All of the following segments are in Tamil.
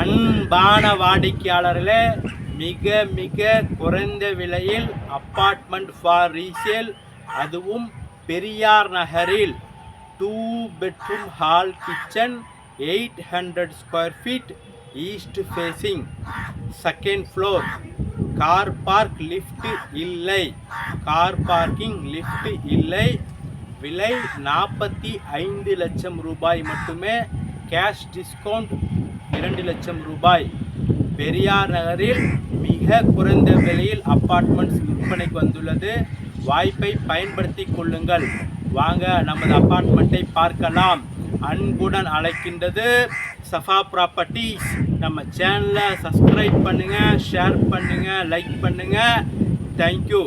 அன்பான வாடிக்கையாளர்களே மிக மிக குறைந்த விலையில் அப்பார்ட்மெண்ட் ஃபார் ரீசேல் அதுவும் பெரியார் நகரில். Two bedroom hall kitchen eight hundred square feet east facing second floor car park lift இல்லை. கார் பார்க்கிங் லிஃப்ட் இல்லை. விலை நாற்பத்தி ஐந்து லட்சம் ரூபாய் மட்டுமே. கேஷ் டிஸ்கவுண்ட் இரண்டு லட்சம் ரூபாய். பெரியார் நகரில் மிக குறைந்த விலையில் அப்பார்ட்மெண்ட்ஸ் விற்பனைக்கு வந்துள்ளது. வாய்ப்பை பயன்படுத்தி கொள்ளுங்கள். வாங்க நமது அப்பார்ட்மெண்ட்டை பார்க்கலாம். அன்புடன் அழைக்கின்றது சஃபா ப்ராப்பர்ட்டிஸ். நம்ம சேனலை சப்ஸ்கிரைப் பண்ணுங்கள் ஷேர் பண்ணுங்கள் லைக் பண்ணுங்கள் தேங்க்யூ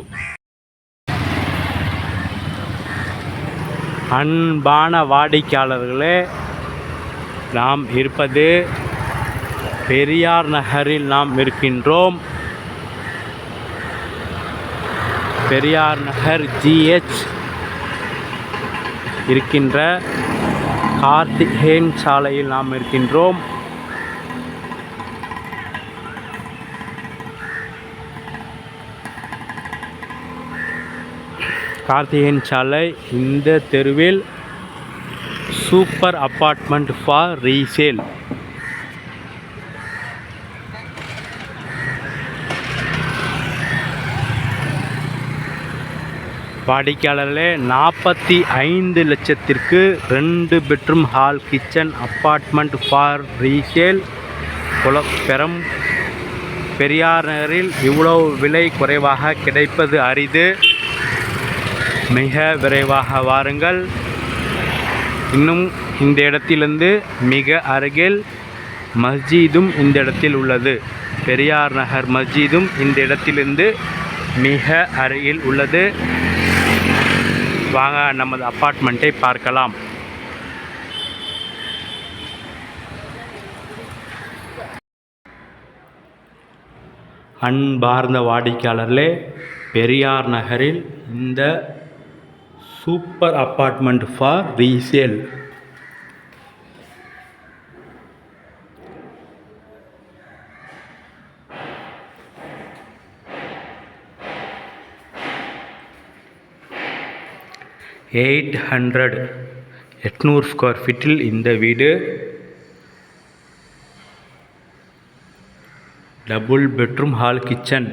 அன்பான வாடிக்கையாளர்களே நாம் இருப்பது பெரியார் நகரில் நாம் இருக்கின்றோம். பெரியார் நகர் ஜிஹெச் இருக்கின்ற கார்த்திகேயன் சாலையில் நாம் இருக்கின்றோம். கார்த்திகேயன் சாலை இந்த தெருவில் சூப்பர் அப்பார்ட்மெண்ட் ஃபார் ரீசேல். வாடிக்கையாளர்களே நாற்பத்தி ஐந்து லட்சத்திற்கு ரெண்டு bedroom hall kitchen apartment for resale. குல பெரம் பெரியார் நகரில் இவ்வளோ விலை குறைவாக கிடைப்பது அரிது. மிக விரைவாக வாருங்கள். இன்னும் இந்த இடத்திலிருந்து மிக அருகில் மஸ்ஜிதும் இந்த இடத்தில் உள்ளது. பெரியார் நகர் மஸ்ஜிதும் இந்த இடத்திலிருந்து மிக அருகில் உள்ளது. வாங்க நமது அப்பார்ட்மெண்ட்டை பார்க்கலாம். அன்பார்ந்த வாடிக்கையாளர்களே பெரியார் நகரில் இந்த super apartment for resale. Eight hundred எட்நூறு ஸ்கொயர் ஃபீட்டில் இந்த வீடு. டபுள் பெட்ரூம் ஹால் கிச்சன்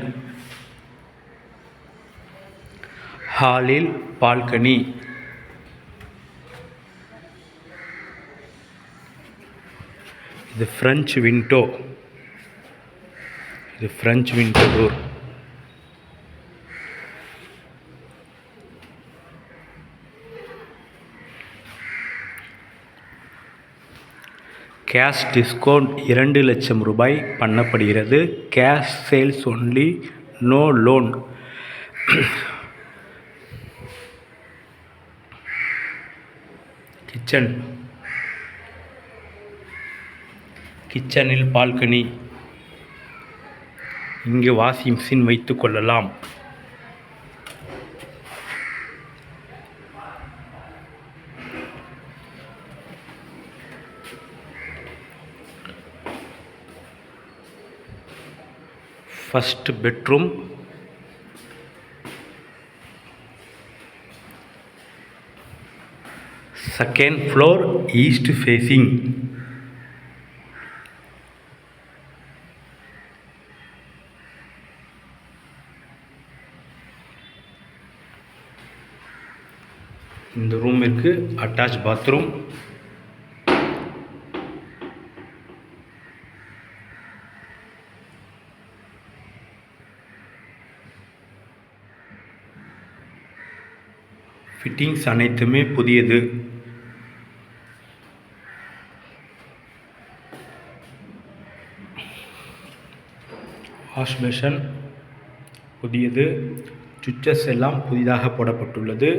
ஹாலில் பால்கனி. இது ஃப்ரெஞ்ச் விண்டோ இது French window door cash discount இரண்டு லட்சம் ரூபாய் பண்ணப்படுகிறது. Cash sales only no loan kitchen. கிச்சனில் பால்கனி. இங்கு வாஷிங் மிஷின் வைத்துக் கொள்ளலாம். First bedroom second floor east facing இந்த ரூமிற்கு அட்டாச் பாத்ரூம் ஃபிட்டிங்ஸ் அனைத்துமே புதியது. வாஷ் பேஷன் புதியது. சுவிச்சஸ் எல்லாம் புதிதாக போடப்பட்டுள்ளது.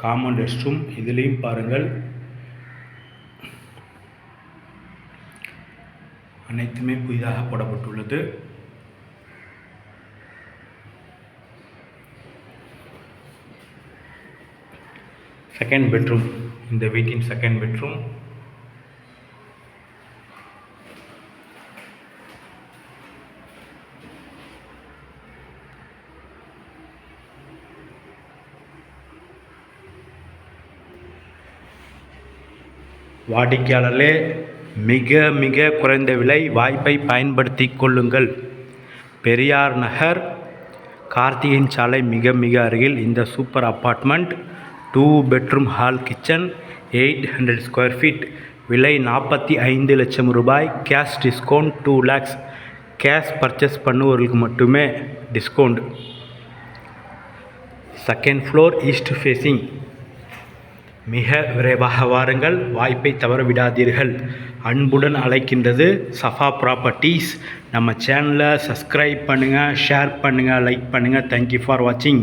காமன் ரெஸ்ட் ரூம் இதுலேயும் பாருங்கள். அனைத்துமே புதிதாக போடப்பட்டுள்ளது. செகண்ட் பெட்ரூம் இந்த வீட்டின் செகண்ட் பெட்ரூம் வாடிக்கையாளர்களே மிக மிக குறைந்த விலை வாய்ப்பை பயன்படுத்திக் கொள்ளுங்கள். பெரியார் நகர் கார்த்திகையின் சாலை மிக மிக அருகில் இந்த super apartment two bedroom hall kitchen eight hundred square feet விலை நாற்பத்தி ஐந்து லட்சம் ரூபாய் cash discount two lakhs. Cash purchase பண்ணுவவர்களுக்கு மட்டுமே discount. Second floor east facing. மிக விரைவாக வாருங்கள். வாய்ப்பை தவற விடாதீர்கள் அன்புடன் அழைக்கின்றது சஃபா ப்ராப்பர்ட்டிஸ் நம்ம சேனலை சப்ஸ்கிரைப் பண்ணுங்கள் ஷேர் பண்ணுங்கள் லைக் பண்ணுங்கள் தேங்க்யூ ஃபார் வாட்சிங்